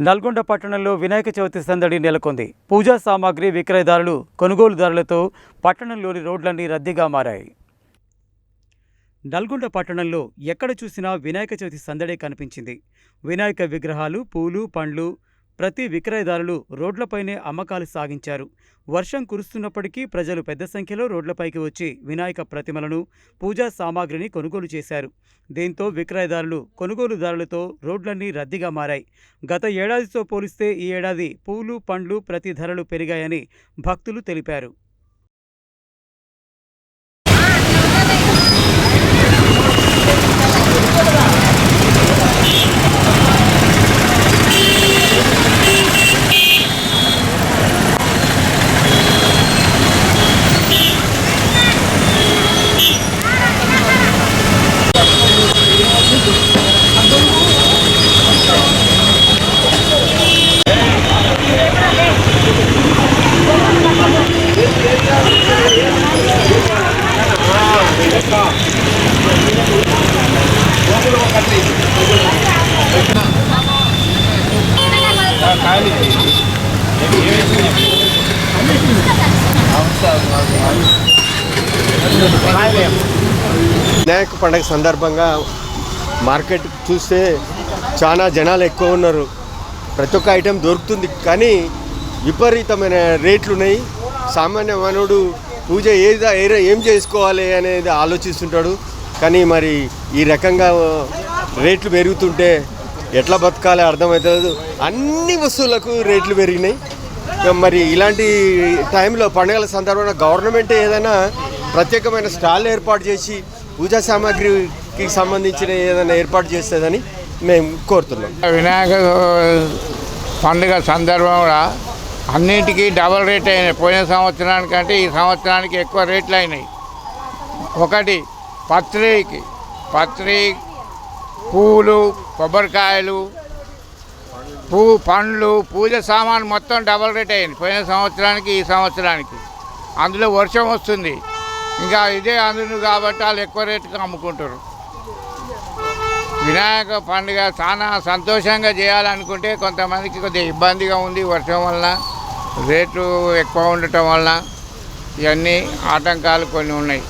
నల్గొండ పట్టణంలో వినాయక చవితి సందడి నెలకొంది. పూజా సామాగ్రి విక్రయదారులు కొనుగోలుదారులతో పట్టణంలోని రోడ్లన్నీ రద్దీగా మారాయి. నల్గొండ పట్టణంలో ఎక్కడ చూసినా వినాయక చవితి సందడే కనిపించింది. వినాయక విగ్రహాలు పూలు పండ్లు ప్రతి విక్రయదారులు రోడ్లపైనే అమ్మకాలు సాగించారు. వర్షం కురుస్తున్నప్పటికీ ప్రజలు పెద్ద సంఖ్యలో రోడ్లపైకి వచ్చి వినాయక ప్రతిమలను పూజా సామాగ్రిని కొనుగోలు చేశారు. దీంతో విక్రయదారులు కొనుగోలుదారులతో రోడ్లన్నీ రద్దీగా మారాయి. గత ఏడాదితో పోలిస్తే ఈ ఏడాది పూలు పండ్లు ప్రతి ధరలు పెరిగాయని భక్తులు తెలిపారు. వినాయక పండగ సందర్భంగా మార్కెట్ చూస్తే చాలా జనాలు ఎక్కువ ఉన్నారు. ప్రతి ఒక్క ఐటెం దొరుకుతుంది. కానీ విపరీతమైన రేట్లు ఉన్నాయి. సామాన్య మానవుడు పూజ ఏదా ఏ- ఏం చేసుకోవాలి అనేది ఆలోచిస్తుంటాడు. కానీ మరి ఈ రకంగా రేట్లు పెరుగుతుంటే ఎట్లా బతకాలి అర్థమవుతుంది అన్ని వస్తువులకు రేట్లు పెరిగినాయి. మరి ఇలాంటి టైంలో పండుగల సందర్భంగా గవర్నమెంట్ ఏదైనా ప్రత్యేకమైన స్టాల్ ఏర్పాటు చేసి పూజా సామాగ్రి సామాగ్రికి సంబంధించిన ఏదైనా ఏర్పాటు చేస్తుందని మేము కోరుతున్నాం. వినాయక పండుగ సందర్భంగా అన్నింటికీ డబల్ రేట్ అయినాయి. పోయిన సంవత్సరానికంటే ఈ సంవత్సరానికి ఎక్కువ రేట్లు అయినాయి. ఒకటి పత్రికి పత్రి పూలు కొబ్బరికాయలు పూ పండ్లు పూజ సామాన్ మొత్తం డబల్ రేట్ అయింది. పోయిన సంవత్సరానికి ఈ సంవత్సరానికి. అందులో వర్షం వస్తుంది. ఇంకా ఇదే అందును కాబట్టి వాళ్ళు ఎక్కువ రేటుకి అమ్ముకుంటారు వినాయక పండుగ చాలా సంతోషంగా చేయాలనుకుంటే కొంతమందికి కొద్దిగా ఇబ్బందిగా ఉంది వర్షం వలన రేట్లు ఎక్కువ ఉండటం వలన ఇవన్నీ ఆటంకాలు కొన్ని ఉన్నాయి.